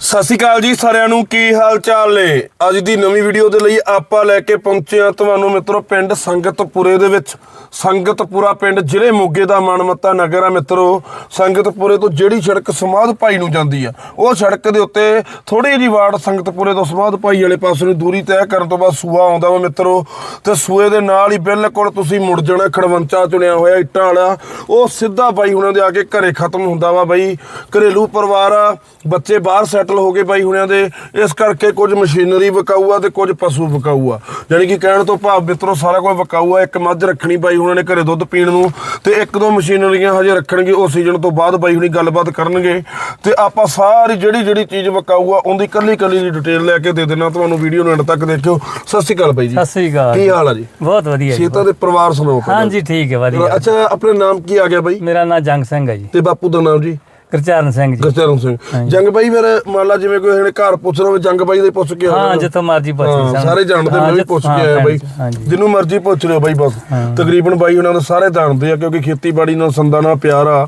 ਸਤਿ ਸ਼੍ਰੀ ਅਕਾਲ ਜੀ ਸਾਰਿਆਂ ਨੂੰ, ਕੀ ਹਾਲ ਚਾਲ ਨੇ? ਅੱਜ ਦੀ ਨਵੀਂ ਵੀਡੀਓ ਦੇ ਲਈ ਆਪਾਂ ਲੈ ਕੇ ਪਹੁੰਚੇ ਆ ਤੁਹਾਨੂੰ ਮਿੱਤਰੋ ਪਿੰਡ ਸੰਗਤਪੁਰੇ ਦੇ ਵਿੱਚ। ਸੰਗਤਪੁਰਾ ਪਿੰਡ ਜ਼ਿਲ੍ਹੇ ਮੋਗੇ ਦਾ ਮਨਮੱਤਾ ਨਗਰ ਆ ਮਿੱਤਰੋ। ਸੰਗਤਪੁਰੇ ਤੋਂ ਜਿਹੜੀ ਸੜਕ ਸਮਾਧ ਭਾਈ ਨੂੰ ਜਾਂਦੀ ਆ, ਉਹ ਸੜਕ ਦੇ ਉੱਤੇ ਥੋੜੀ ਜਿਹੀ ਵਾਰਡ ਸੰਗਤਪੁਰੇ ਤੋਂ ਸਮਾਧ ਭਾਈ ਵਾਲੇ ਪਾਸੇ ਨੂੰ ਦੂਰੀ ਤੈਅ ਕਰਨ ਤੋਂ ਬਾਅਦ ਸੂਆ ਆਉਂਦਾ ਵਾ ਮਿੱਤਰੋ। ਤੇ ਸੂਏ ਦੇ ਨਾਲ ਹੀ ਬਿਲਕੁਲ ਤੁਸੀਂ ਮੁੜ ਜਾਣਾ, ਖੜਵੰਚਾ ਚੁਣਿਆ ਹੋਇਆ ਇੱਟਾਂ ਵਾਲਾ। ਉਹ ਸਿੱਧਾ ਬਾਈ ਹੁਣਾਂ ਦੇ ਆ ਕੇ ਘਰੇ ਖਤਮ ਹੁੰਦਾ ਵਾ ਬਾਈ। ਘਰੇਲੂ ਪਰਿਵਾਰ ਆ, ਬੱਚੇ ਬਾਹਰ ਸੈਟਲ ਹੋ ਗਏ ਬਾਈ ਹੁਣਿਆਂ ਦੇ। ਇਸ ਕਰਕੇ ਕੁਝ ਮਸ਼ੀਨਰੀ ਵਿਕਾਊ ਆ ਤੇ ਕੁਝ ਪਸ਼ੂ ਵਿਕਾਊ ਆ ਯਾਨੀ ਕਿ ਕਹਿਣ ਤੋਂ ਭਾਵ ਮਿੱਤਰੋ ਸਾਰਾ ਕੁਝ ਵਿਕਾਊ ਆ ਇੱਕ ਮੱਝ ਰੱਖਣੀ ਬਾਈ ਹੁਣਾਂ ਨੇ ਘਰੇ ਦੁੱਧ ਪੀਣ ਨੂੰ ਤੇ ਇੱਕ ਦੋ ਮਸ਼ੀਨਰੀਆਂ ਹਜੇ ਰੱਖਣਗੇ ਉਹ ਸੀਜ਼ਨ ਤੋਂ ਬਾਅਦ ਬਾਈ ਹੁਣੀ ਗੱਲਬਾਤ ਕਰਨਗੇ। ਤੇ ਆਪਾਂ ਸਾਰੀ ਜਿਹੜੀ ਜਿਹੜੀ ਚੀਜ਼ ਵਿਕਾਊ ਆ ਉਹਦੀ ਕੱਲੀ ਕੱਲੀ ਦੀ ਡਿਟੇਲ ਲੈ ਕੇ ਦੇ ਦੇਣਾ ਤੁਹਾਨੂੰ ਵੀਡੀਓ ਨੂੰ ਐਂਡ ਤੱਕ ਦੇਖਿਓ। ਸਤਿ ਸ਼੍ਰੀ ਅਕਾਲ ਬਾਈ ਜੀ। ਸਤਿ ਸ੍ਰੀ ਅਕਾਲ ਕੀ ਹਾਲ ਆ ਜੀ? ਬਹੁਤ ਵਧੀਆ ਜੀ ਸੀਤਾ ਦੇ ਪਰਿਵਾਰ ਸੁਣਾਓ। ਹਾਂਜੀ ਠੀਕ ਹੈ ਵਧੀਆ। ਅੱਛਾ ਆਪਣੇ ਨਾਮ ਕੀ ਆ ਗਿਆ ਬਾਈ? ਮੇਰਾ ਨਾਮ ਜੰਗ ਸਿੰਘ ਹੈ ਜੀ। ਤੇ ਬਾਪੂ ਦਾ ਨਾਮ ਜੀ? ਗੁਰਚਰਨ ਸਿੰਘ ਜੀ। ਗੁਰਚਰਨ ਸਿੰਘ। ਜੰਗ ਬਾਈ ਫਿਰ ਮੰਨ ਲਾ ਜਿਵੇਂ ਕੋਈ ਹਣੇ ਘਰ ਪੁੱਛ ਰਿਹਾ ਹੋਵੇ ਜੰਗ ਬਾਈ ਦੇ ਪੁੱਛ ਕੇ ਹਾਂ। ਜਿੱਥੋਂ ਮਰਜ਼ੀ ਪੁੱਛ ਹਾਂ, ਲਈ। ਸਾਰੇ ਜਾਣਦੇ ਹਾਂ, ਮੈਂ ਵੀ ਪੁੱਛ ਕੇ ਹਾਂ, ਆਇਆ ਬਾਈ। ਜਿਹਨੂੰ ਮਰਜ਼ੀ ਪੁੱਛ ਲਿਓ ਬਾਈ ਬਸ। ਤਕਰੀਬਨ ਬਾਈ ਉਹਨਾਂ ਨੂੰ ਸਾਰੇ ਜਾਣਦੇ ਆ ਕਿਉਂਕਿ ਖੇਤੀਬਾੜੀ ਨਾਲ ਸੰਦਾਂ ਨਾਲ ਪਿਆਰ ਆ।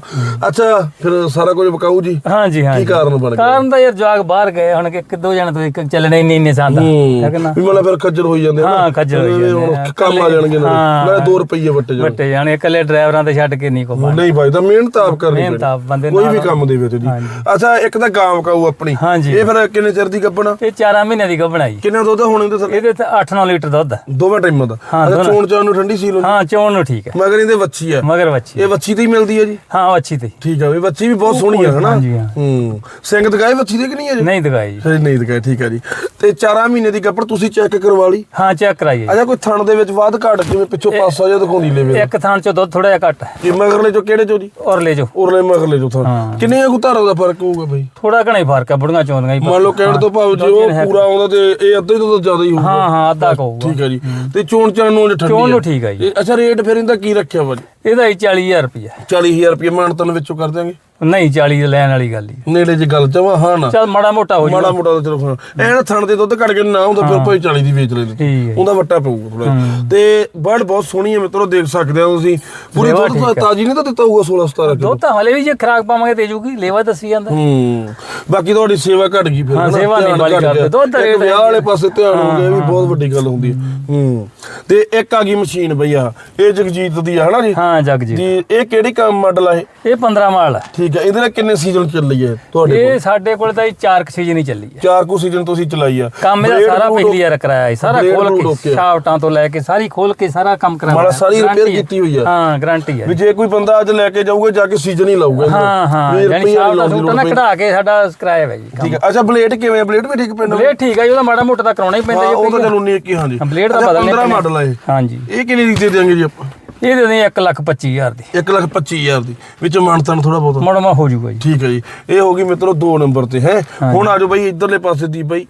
ਅੱਛਾ ਫਿਰ ਸਾਰਾ ਕੁਝ ਵਿਕਾਊ ਜੀ? ਹਾਂਜੀ ਹਾਂ ਕੀ ਕਾਰਨ ਬਣ ਗਿਆ? ਕਾਰਨ ਤਾਂ ਯਾਰ ਜਵਾਕ ਬਾਹਰ ਗਏ ਹੁਣ ਕਿ ਇੱਕ ਦੋ ਜਣ ਤੋਂ ਇੱਕ ਚੱਲਣੇ ਨਹੀਂ ਇੰਨੇ ਸਾਂਦਾ ਹੈ। ਕਿ ਨਾ? ਵੀ ਮਤਲਬ ਫਿਰ ਖੱਜਰ ਹੋਈ ਜਾਂਦੇ। ਹਾਂ, ਖੱਜਲ ਹੋਈ ਜਾਂਦੇ। ਕੰਮ ਆ ਜਾਣਗੇ ਨਾਲੇ। ਹਾਂ। ਨਾਲੇ 2 ਰੁਪਏ ਵੱਟੇ ਜਾਣ ਵੱਟੇ ਜਾਣੇ ਇਕੱਲੇ ਡਰਾਈਵਰਾਂ ਤੇ ਛੱਡ ਕੇ ਨਹੀਂ ਕੋ ਨਹੀਂ ਭਾਈ ਤਾਂ ਮਿਹਨਤ ਆਪ ਕਰਨੀ ਮਿਹਨਤ ਆਪ ਬੰਦੇ ਕੋਈ ਵੀ ਕੰਮ ਦੇ ਵਿੱਚ ਜੀ। ਅੱਛਾ ਇੱਕ ਤਾਂ ਗਾਂ ਵਿਕਾਊ ਆਪਣੀ। ਹਾਂਜੀ। ਇਹ ਫਿਰ ਕਿੰਨੇ ਚਿਰ ਦੀ ਗੱਬਣਾ ਇਹ 4 ਮਹੀਨੇ ਦੀ ਗੱਭਣਾ ਜੀ। ਕਿੰਨਾ ਦੁੱਧ ਹੋਣੇ ਦੇ ਥੱਲੇ? ਇਹਦੇ ਤੇ 8-9 ਲੀਟਰ ਦੁੱਧ ਹੈ ਦੋਵੇਂ ਟਾਈਮਾਂ ਦਾ। ਹਾਂ, ਅੱਛਾ ਦੋਨਾਂ। ਚੋਣ ਚਾਣ ਨੂੰ ਠੰਡੀ ਸੀ ਲੋ ਹਾਂ ਚੋਣ ਨੂੰ ਠੀਕ ਹੈ ਮਗਰ ਇਹਦੇ ਵੱਛੀ ਆ। ਮਗਰ ਬੱਚੀ ਇਹ ਵੱਛੀ ਤੇ ਹੀ ਮਿਲਦੀ ਹੈ ਜੀ? ਹਾਂ ਅੱਛੀ ਤੇ ਠੀਕ ਆ ਵੀ ਵੱਛੀ ਵੀ ਬਹੁਤ ਸੋਹਣੀ ਆ ਹਨਾ? ਹਾਂਜੀ, ਹਾਂ। ਹੂੰ। ਸਿੰਘ ਦਗਾਏ ਵੱਛੀ ਦੇ ਕਿ ਨਹੀਂ ਹੈ ਜੀ ਨਹੀਂ ਦਗਾਈ ਜੀ। ਫਿਰ ਨਹੀਂ ਦਗਾਏ ਠੀਕ ਆ ਜੀ। ਤੇ 4 ਮਹੀਨੇ ਦੀ ਗੱਪੜ ਤੁਸੀਂ ਚੈੱਕ ਕਰਵਾ ਲਈ? ਹਾਂ ਚੈੱਕ ਕਰਾਈਏ ਜੀ। ਅੱਛਾ ਕੋਈ ਥਣ ਦੇ ਵਿੱਚ ਵਾਧ ਘਾਟ ਜਿਵੇਂ ਪਿੱਛੋਂ ਪਾਸਾ ਜਿਹਾ ਦਿਖਾਉਂਦੀ ਲੈਵੇ। ਇੱਕ ਥਾਂ ਚੋਂ ਦੁੱਧ ਥੋੜਾ ਜਿਹਾ ਘੱਟ ਹੈ ਕਿ ਮਗਰਲੇ ਚੋਂ ਕਿਹੜੇ ਚੋਂ ਜੀ? ਔਰ ਲੈ ਜਾਓ ਉਰਲੇ ਮਗਰਲੇ ਚੋਂ ਥਣ। ਹਾਂ। ਕਿੰਨੇ ਕੁ ਧਾਰਾਂ ਦਾ ਫ਼ਰਕ ਹੋਊਗਾ ਬਈ? ਥੋੜਾ ਘਣਾ ਹੀ ਫ਼ਰਕ ਹੈ ਬੁੜੀਆਂ ਚੋਂਦੀਆਂ ਹੀ ਮੰਨ ਲਓ ਕਹਿਣ ਤੋਂ ਭਾਵ ਜੇ ਉਹ ਪੂਰਾ ਆਉਂਦਾ ਤੇ ਇਹ ਅੱਧੇ ਤੋਂ ਤਾਂ ਜ਼ਿਆਦਾ ਹੀ ਹੋਊਗਾ। ਹਾਂ ਹਾਂ ਅੱਧਾ ਕਹੂਗਾ ਠੀਕ ਆ ਜੀ। ਤੇ ਚੋਣ ਚਾਣ ਨੂੰ ਠੰਡੀ ਚੋਣ ਆ। ਨੂੰ ਠੀਕ ਆ ਜੀ। ਅੱਛਾ ਰੇਟ ਫਿਰ ਇਹਦਾ ਕੀ ਰੱਖਿਆ ਵਾ ਜੀ ਇਹਦਾ ਹੀ 40000 ਰੁਪਇਆ 40000 ਰੁਪਏ ਮਾਨਤਨ ਵਿੱਚੋਂ ਕਰ ਦਿਆਂਗੇ। ਨਹੀਂ 40 ਲੈਣ ਵਾਲੀ ਗੱਲ ਹੀ ਨੇੜੇ ਜੀ ਗੱਲ ਚਾਹਾਂ ਹਾਂ ਨਾ। ਚਲ ਮਾੜਾ ਮੋਟਾ ਹੋ ਮਾੜਾ ਮੋਟਾ ਤਾਂ ਚਲੋ ਫਿਰ। ਐਨ ਥਣ ਦੇ ਦੁੱਧ ਕੱਢ ਕੇ ਨਾ ਹੁੰਦਾ ਫਿਰ ਭਾਈ 40 ਦੀ ਵੇਚ ਲੈਂਦੇ। ਠੀਕ ਹੈ ਉਹਦਾ ਵੱਟਾ ਪਊਗਾ ਥੋੜਾ ਤੇ ਬਰਡ ਬਹੁਤ ਸੋਹਣੀ ਹੈ ਮਿੱਤਰੋ ਦੇਖ ਸਕਦੇ ਹੋ ਤੁਸੀਂ। ਪੂਰੀ ਲੇਵਾ ਦੁੱਧ ਠੀਕ ਹੈ। ਤਾਜੀ ਨਹੀਂ ਤਾਂ ਦਿੱਤਾ ਹੋਊਗਾ 16 17 ਕਿਲੋ। ਦੁੱਧ ਤਾਂ ਹਲੇ ਵੀ ਜੇ ਖਰਾਕ ਪਾਵਾਂਗੇ ਤੇ ਜੂਗੀ ਲੇਵਾ ਦੱਸੀ ਜਾਂਦਾ। ਹੂੰ। ਬਾਕੀ ਤੁਹਾਡੀ ਸੇਵਾ ਘਟ ਗਈ ਫਿਰ ਹਾਂ, ਹਨਾ? ਸੇਵਾ ਨਹੀਂ ਧਿਆਨ ਵਾਲੀ ਘੱਟ ਕਰਦੇ। ਗਿਆ। ਦੁੱਧ ਦਾ ਇੱਕ ਰੇਟ ਵਿਆਹ ਵਾਲੇ ਪਾਸੇ ਧਿਆਨ ਹੋ ਗਿਆ ਇਹ ਵੀ ਬਹੁਤ ਵੱਡੀ ਗੱਲ ਹੁੰਦੀ ਹੈ। ਹੂੰ। ਤੇ ਇੱਕ ਆ ਗਈ ਮਸ਼ੀਨ ਭਈਆ ਇਹ ਜਗਜੀਤ ਦੀ ਆ ਹਨਾ ਜੀ? ਹਾਂ ਜਗ ਜੀ ਦੀ ਇਹ ਕਿਹੜੀ ਕੰਮ ਮਾਡਲ ਆ ਇਹ? ਇਹ 15 ਮਾਲ ਹੈ ਠੀਕ ਹੈ ਇਹਦੇ ਨਾਲ ਕਿੰਨੇ ਸੀਜ਼ਨ ਚੱਲੀ ਹੈ ਤੁਹਾਡੇ ਕੋਲ ਇਹ ਸਾਡੇ ਕੋਲ ਤਾਂ 4 ਸੀਜ਼ਨ ਹੀ ਚੱਲੀ ਹੈ ਚਾਰ ਕੁ ਸੀਜ਼ਨ ਤੁਸੀਂ ਚਲਾਈ ਆ ਕੰਮ ਇਹਦਾ ਸਾਰਾ ਪਹਿਲੀ ਕਰਾਇਆ ਹੈ ਸਾਰਾ ਖੋਲ ਕੇ। ਸ਼ਾਫਟਾਂ ਤੋਂ ਲੈ ਕੇ ਸਾਰੀ ਖੋਲ ਕੇ ਸਾਰਾ ਕੰਮ ਕਰਾਇਆ ਹੋਇਆ। ਸਾਰੀ ਹੈ। ਕੀਤੀ ਹੋਈ ਆ। ਹਾਂ ਗਾਰੰਟੀ ਹੈ ਵੀ ਜੇ ਕੋਈ ਬੰਦਾ ਅੱਜ ਲੈ ਕੇ ਜਾਊਗਾ ਜਾ ਕੇ ਸੀਜ਼ਨ ਹੀ ਲਾਊਗਾ। ਹਾਂ ਹਾਂ ਯਾਨੀ ਸ਼ਾਫਟਾਂ ਦੀ ਸੂਟਾਂ ਨਾ ਕਢਾ ਕੇ ਸਾਡਾ ਕਰਾਇਆ ਹੈ ਜੀ ਠੀਕ ਹੈ ਅੱਛਾ ਬਲੇਡ ਕਿਵੇਂ ਬਲੇਡ ਵੀ ਠੀਕ ਪੈਣਾ ਬਲੇਡ ਠੀਕ ਹੈ ਜੀ ਉਹਦਾ ਮਾੜਾ ਮੋਟਾ ਤਾਂ ਕਰਾਉਣਾ ਹੀ ਪੈਂਦਾ ਹਾਂ ਜੀ ਉਹ ਤਾਂ ਚਲੋ ਨਹੀਂ ਕੀ ਹਾਂਜੀ ਹਾਂ, blade ਤਾਂ ਅੱਛਾ, ਬਦਲਣੇ 15 ਪੈਣੇ। ਮਾਡਲ ਆ ਇਹ ਹਾਂਜੀ ਇਹ ਕਿੰਨੀ ਦੀ ਦੇ ਦਿਆਂਗੇ ਜੀ ਆਪਾਂ ਇਹ ਦੇ ਦੇ 1 ਲੱਖ 25000 ਦੀ। 1 ਲੱਖ 25000 ਦੀ। ਵਿੱਚ ਮਾਨਤਨ ਥੋੜਾ ਬਹੁਤ। ਮੋੜਮਾ ਹੋ ਜਾਊਗਾ ਜੀ। ਠੀਕ ਹੈ ਜੀ। ਇਹ ਹੋ ਗਈ ਮਿੱਤਰੋ 2 ਨੰਬਰ ਤੇ ਹੈ? ਹੁਣ ਆਜੋ ਬਾਈ ਇਧਰਲੇ ਪਾਸੇ ਦੀ ਬਾਈ।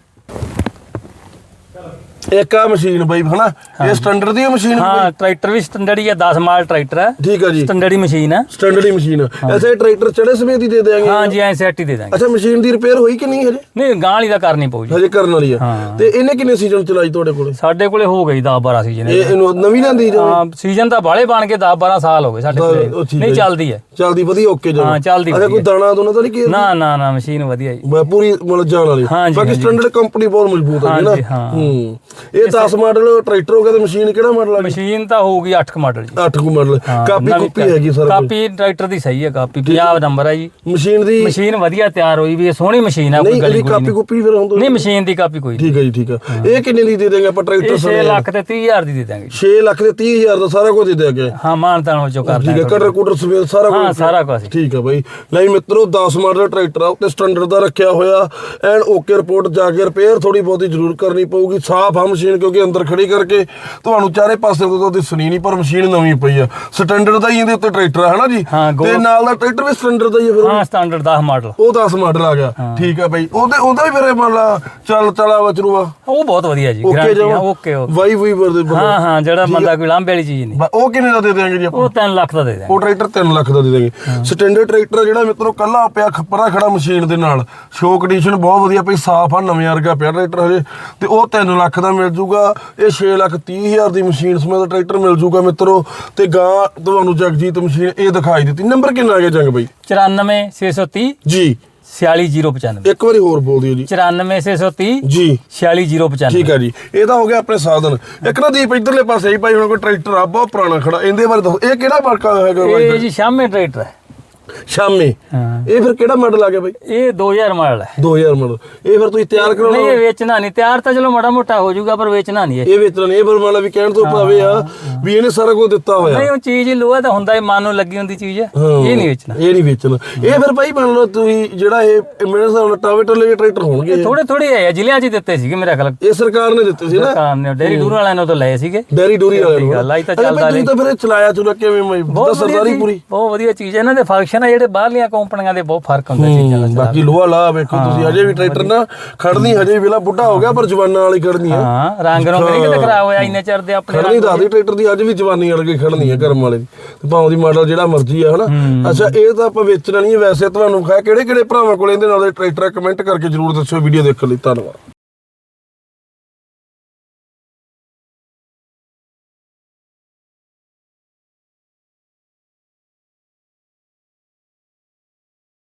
ਇੱਕ ਆ ਮਸ਼ੀਨ ਬਾਈ ਹਨਾ? ਇਹ ਸਟੈਂਡਰਡ ਦੀ ਮਸ਼ੀਨ ਹਾਂ ਟਰੈਕਟਰ ਵੀ ਸਟੈਂਡਰਡ ਹੀ ਹੈ 10 ਮਾਲ ਟਰੈਕਟਰ ਹੈ ਠੀਕ ਹੈ ਜੀ। ਸਟੈਂਡਰਡ ਹੀ ਮਸ਼ੀਨ ਹੈ ਸਟੈਂਡਰਡ ਦੀ ਮਸ਼ੀਨ ਐਸੇ ਟਰੈਕਟਰ ਚੜੇ ਸਮੇਤ ਹੀ ਦੇ ਦੇਾਂਗੇ ਹਾਂ ਜੀ ਐ ਸੈਟ ਹੀ ਦੇ ਦਾਂਗੇ ਅੱਛਾ ਮਸ਼ੀਨ ਦੀ ਰਿਪੇਅਰ ਹੋਈ ਕਿ ਨਹੀਂ ਹਜੇ? ਨਹੀਂ ਗਾਂ ਵਾਲੀ ਦਾ ਕਰਨੀ ਪਊ ਜੀ। ਹਜੇ ਕਰਨ ਵਾਲੀ ਆ। ਹਾਂ। ਤੇ ਇਹਨੇ ਕਿੰਨੇ ਸੀਜ਼ਨ ਚਲਾਈ ਤੁਹਾਡੇ ਕੋਲੇ? ਸਾਡੇ ਕੋਲੇ ਹੋ ਗਈ 10 12 ਸੀਜ਼ਨ ਇਹ ਇਹਨੂੰ ਨਵੀਂ ਲੈਂਦੀ ਜਾਂ? ਹਾਂ ਸੀਜ਼ਨ ਤਾਂ ਬਾਲੇ ਬਣ ਕੇ 10 12 ਸਾਲ ਹੋ ਗਏ ਸਾਡੇ ਕੋਲੇ। ਹੈ ਨਹੀਂ। ਚੱਲਦੀ ਹੈ। ਚੱਲਦੀ ਵਧੀਆ ਓਕੇ ਜੀ ਹਾਂ, ਚੱਲਦੀ ਅੱਛਾ ਕੋਈ। ਦਾਣਾ ਦੋਨਾ ਤਾਂ ਨਹੀਂ ਕੀ ਨਾ ਨਾ? ਨਾ ਮਸ਼ੀਨ ਵਧੀਆ ਜੀ। ਮੈਂ ਪੂਰੀ ਮਤਲਬ ਜਾਣ ਵਾਲੀ। ਹਾਂ ਬਾਕੀ ਹਾਂ। ਸਟੈਂਡਰਡ ਕੰਪਨੀ ਬਹੁਤ ਮਜ਼ਬੂਤ ਹੈ ਨਾ। ਹਾਂ। ਜੀ, ਹਾਂ। ਹੂੰ ਇਹ 10 ਮਾਡਲ ਟਰੈਕਟਰ ਹੋ ਗਿਆ ਤੇ ਮਸ਼ੀਨ ਕਿਹੜਾ ਮਾਡਲ ਆ ਮਸ਼ੀਨ ਤਾਂ ਹੋਊਗੀ 8 ਕ ਮਾਡਲ ਜੀ। 8 ਕੁ ਮਾਡਲ ਹਾਂ, ਕਾਪੀ ਕੁਪੀ ਹੈਗੀ ਸਾਰਾ। ਕਾਪੀ ਟਰੈਕਟਰ ਦੀ ਸਹੀ ਹੈ ਕਾਪੀ 50 ਨੰਬਰ ਹੈ ਜੀ। ਮਸ਼ੀਨ ਦੀ ਮਸ਼ੀਨ ਵਧੀਆ ਤਿਆਰ ਹੋਈ ਵੀ ਹੈ ਸੋਹਣੀ ਮਸ਼ੀਨ ਹੈ ਨਹੀਂ ਕੋਈ ਗਲੀ ਕਾਪੀ ਨਹੀਂ। ਕੁਪੀ ਫਿਰ ਹੁੰਦਾ ਨਹੀਂ ਮਸ਼ੀਨ ਦੀ ਕਾਪੀ ਕੋਈ ਠੀਕ ਹੈ ਜੀ ਠੀਕ ਹੈ। ਇਹ ਕਿੰਨੇ ਦੀ ਦੇ ਦੇਂਗੇ ਆਪਾਂ ਇਹ ਟਰੈਕਟਰ 6 ਲੱਖ ਤੇ 30000 ਦੀ ਦੇ ਦਾਂਗੇ ਜੀ। 6 ਲੱਖ ਦੇ 30000 ਦਾ ਸਾਰਾ ਕੁਝ ਦੇ ਦਿਆਂਗੇ। ਹਾਂ ਮਾਨਤਾਨ ਹੋ ਚੋ ਕਰ ਠੀਕ ਹੈ ਦਾਂਗੇ ਕਟਰ ਕੁਟਰ ਸਮੇਤ ਸਾਰਾ ਹਾਂ ਕੁਝ ਸਾਰਾ ਕੁਝ ਠੀਕ ਹੈ ਬਾਈ। ਲਈ ਮਿੱਤਰੋ 10 ਮਾਡਲ ਟਰੈਕਟਰ ਆ ਉੱਤੇ ਸਟੈਂਡਰਡ ਦਾ ਰੱਖਿਆ ਹੋਇਆ। ਐਂਡ ਓਕੇ ਰਿਪੋਰਟ ਜਾ ਕੇ ਰਿਪੇਅਰ ਥੋੜੀ ਬਹੁਤੀ ਜ਼ਰੂਰ ਕਰਨੀ ਪਊਗੀ। ਸਾਫ਼ ਆ ਮਸ਼ੀਨ ਕਿਉਂਕਿ ਅੰਦਰ ਖੜੀ ਕਰਕੇ ਤੁਹਾਨੂੰ ਚਾਰੇ ਪਾਸੇ ਤੋਂ ਉਹਦੀ ਸੁਣੀ ਨਹੀਂ ਪਰ ਮਸ਼ੀਨ ਨਵੀਂ ਪਈ ਆ। ਸਟੈਂਡਰਡ ਦਾ ਹੀ ਇਹਦੇ ਉੱਤੇ ਟਰੈਕਟਰ ਆ ਹਨਾ ਜੀ? ਤੇ ਨਾਲ ਦਾ ਟਰੈਕਟਰ ਵੀ ਸਟੈਂਡਰਡ ਦਾ ਹੀ ਆ ਫਿਰ ਹਾਂ ਸਟੈਂਡਰਡ 10 ਮਾਡਲ ਉਹ 10 ਮਾਡਲ ਆ ਗਿਆ। ਠੀਕ ਹੈ ਬਾਈ। ਉਹਦੇ ਉਹਦਾ ਵੀ ਫਿਰ ਮੰਨ ਲਾ ਚੱਲ ਚਲਾ ਵਚਰੂਆ। ਉਹ ਬਹੁਤ ਵਧੀਆ ਜੀ ਓਕੇ ਗਾਰੰਟੀ ਆ ਓਕੇ ਵਾਈ ਵਾਈ ਵਰਦੇ ਹਾਂ ਹਾਂ ਜਿਹੜਾ ਬੰਦਾ ਕੋਈ ਲਾਂਬੇ ਵਾਲੀ ਚੀਜ਼ ਨਹੀਂ। ਉਹ ਕਿੰਨੇ ਦਾ ਦੇ ਦਿਆਂਗੇ ਜੀ ਆਪਾਂ? ਉਹ 3 ਲੱਖ ਦਾ ਦੇ ਦਾਂਗੇ ਉਹ ਟਰੈਕਟਰ 3 ਲੱਖ ਦਾ ਦੇ ਦੇਗੇ ਸਟੈਂਡਰਡ ਟਰੈਕਟਰ ਜਿਹੜਾ ਮਿੱਤਰੋ ਕੱਲਾ ਪਿਆ ਖੱਪਰਾ ਖੜਾ ਮਸ਼ੀਨ ਦੇ ਨਾਲ। ਸ਼ੋ ਕੰਡੀਸ਼ਨ ਬਹੁਤ ਵਧੀਆ ਪਈ ਸਾਫ਼ ਆ ਨਵੇਂ ਵਰਗਾ ਪਿਆ ਟਰੈਕਟਰ ਹਜੇ। ਤੇ ਉਹ 3 ਲੱਖ ਦਾ ਮਿਲ ਜੂਗਾ ਇਹ 6 ਲੱਖ 30 ਹਜ਼ਾਰ ਦੀ ਮਸ਼ੀਨ ਸਮੇਤ ਟਰੈਕਟਰ ਮਿਲ ਜੂਗਾ ਮਿੱਤਰੋ ਤੇ ਗਾਂ ਤੁਹਾਨੂੰ ਜਗਜੀਤ ਮਸ਼ੀਨ ਇਹ ਦਿਖਾਈ ਦਿੱਤੀ। ਨੰਬਰ ਕਿੰਨਾ ਆ ਗਿਆ ਜੰਗ ਬਾਈ? 94 630 ਜੀ। 46095 ਇੱਕ ਵਾਰੀ ਹੋਰ ਬੋਲ ਦਿਓ ਜੀ। 94630 ਜੀ। 46095 ਠੀਕ ਹੈ ਜੀ। ਇਹ ਤਾਂ ਹੋ ਗਿਆ ਆਪਣੇ ਸਾਧਨ। ਇੱਕ ਨਾ ਦੀਪ ਇਧਰਲੇ ਪਾਸੇ ਹੀ ਭਾਈ ਹੁਣ ਕੋਈ ਟਰੈਕਟਰ ਆ ਬਹੁਤ ਪੁਰਾਣਾ ਖੜਾ। ਇਹਦੇ ਬਾਰੇ ਦੱਸੋ। ਇਹ ਕਿਹੜਾ ਮਾਰਕਾ ਹੈਗਾ ਇਹ ਜੀ ਸ਼ਾਮੇ ਟਰੈਕਟਰ ਹੈ। ਸ਼ਾਮੇ। ਹਾਂ। ਇਹ ਫਿਰ ਕਿਹੜਾ ਮਾਡਲ ਆ ਗਿਆ ਬਾਈ? ਇਹ 2000 ਮਾਡਲ ਹੈ। 2000 ਮਾਡਲ ਇਹ ਫਿਰ ਤੁਸੀਂ ਤਿਆਰ ਨਹੀਂ ਕਰਾਉਣਾ ਇਹ ਵੇਚਣਾ ਨਹੀਂ। ਤਿਆਰ ਤਾਂ ਚਲੋ ਮਾੜਾ ਮੋਟਾ ਹੋ ਜਾਊਗਾ ਪਰ ਵੇਚਣਾ ਨਹੀਂ ਇਹ। ਇਹ ਵੇਚਣਾ ਨਹੀਂ। ਇਹ ਫਿਰ ਵਾਲਾ ਵੀ ਕਹਿਣ ਤੋਂ ਭਾਵੇਂ ਆ ਵੀ ਇਹਨੇ ਸਾਰਾ ਕੁਝ ਦਿੱਤਾ ਹੋਇਆ। ਨਹੀਂ ਉਹ ਚੀਜ਼ ਹੀ ਲੋਹਾ ਤਾਂ ਹੁੰਦਾ ਹੀ ਮਨ ਨੂੰ ਲੱਗੀ ਹੁੰਦੀ ਚੀਜ਼। ਹੈ। ਹਾਂ। ਇਹ ਨਹੀਂ ਵੇਚਣਾ। ਇਹ ਨਹੀਂ ਵੇਚਣਾ। ਇਹ ਫਿਰ ਭਾਈ ਮੰਨ ਲਓ ਤੁਸੀਂ ਜਿਹੜਾ ਇਹ ਇਹ ਮੇਰੇ ਹਿਸਾਬ ਨਾਲ ਟਾਵੇ ਟੋਲੇ ਟਰੈਕਟਰ ਹੋਣਗੇ। ਇਹ। ਥੋੜੇ ਥੋੜੇ ਆਏ ਆ, ਜ਼ਿਲ੍ਹਿਆਂ 'ਚ ਹੀ ਦਿੱਤੇ ਸੀਗੇ ਮੇਰਾ ਖਿਆਲ। ਇਹ ਸਰਕਾਰ ਨੇ ਦਿੱਤੇ ਸੀ ਨਾ। ਸਰਕਾਰ ਨੇ ਡੇਰੀ ਡੂਰ ਵਾਲਿਆਂ ਨੂੰ ਤਾਂ ਲਏ ਸੀਗੇ। ਡੈਰੀ ਡੋਰੀ ਵਾਲੇ ਨੂੰ। ਗੱਲ ਆਈ ਤਾਂ ਅੱਛਾ ਚੱਲਦਾ ਤੁਸੀਂ ਤਾਂ ਫਿਰ ਇਹ ਚਲਾਇਆ ਚੁਲਾ ਕਿਵੇਂ ਮੈਂ ਤਾਂ ਵਧੀਆ ਸਰਦਾਰੀ ਚੀਜ਼- ਪੂਰੀ। ਬਹੁਤ ਵਧੀਆ ਚੀਜ਼ ਹੈ। ਇਹਨਾਂ ਦੇ ਫੰਕਸ਼ਨ ਆ ਜਿਹੜੇ ਬਾਹਰਲੀਆਂ ਕੰਪਨੀਆਂ ਦੇ ਬਹੁਤ ਫ਼ਰਕ ਹੁੰਦਾ ਚੀਜ਼ਾਂ ਦਾ ਬਾਕੀ ਲੋਹਾ ਲਾ ਵੇਖੋ ਤੁਸੀਂ ਹਜੇ ਵੀ ਟਰੈਕਟਰ ਨਾ ਖੜਨੀ ਹਜੇ ਵੇਲਾ ਬੁੱਢਾ ਹੋ ਗਿਆ ਪਰ ਜਵਾਨਾਂ ਵਾਲੀ ਖੜਨੀ ਆ ਹਾਂ ਰੰਗ ਰੰਗ ਨਹੀਂ ਕਿਤੇ ਖਰਾਬ ਹੋਇਆ ਇੰਨੇ ਚਿਰ ਦੇ ਆਪਣੇ ਖੜਨੀ ਦੱਸਦੀ ਟਰੈਕਟਰ ਦੀ ਅੱਜ ਵੀ ਜਵਾਨੀ ਵਾਲੀ ਖੜਨੀ ਆ ਕਰਮ ਵਾਲੇ ਤੇ ਭਾਵੇਂ ਦੀ ਮਾਡਲ ਜਿਹੜਾ ਮਰਜ਼ੀ ਆ ਹਨਾ? ਅੱਛਾ ਇਹ ਤਾਂ ਆਪਾਂ ਵੇਚਣਾ ਨਹੀਂ ਵੈਸੇ ਤੁਹਾਨੂੰ ਖਾ ਕਿਹੜੇ ਕਿਹੜੇ ਭਰਾਵਾਂ ਕੋਲ ਇਹਦੇ ਨਾਲ ਦੇ ਟਰੈਕਟਰ ਕਮੈਂਟ ਕਰਕੇ ਜਰੂਰ ਦੱਸਿਓ ਵੀਡੀਓ ਦੇਖਣ ਲਈ। ਧੰਨਵਾਦ।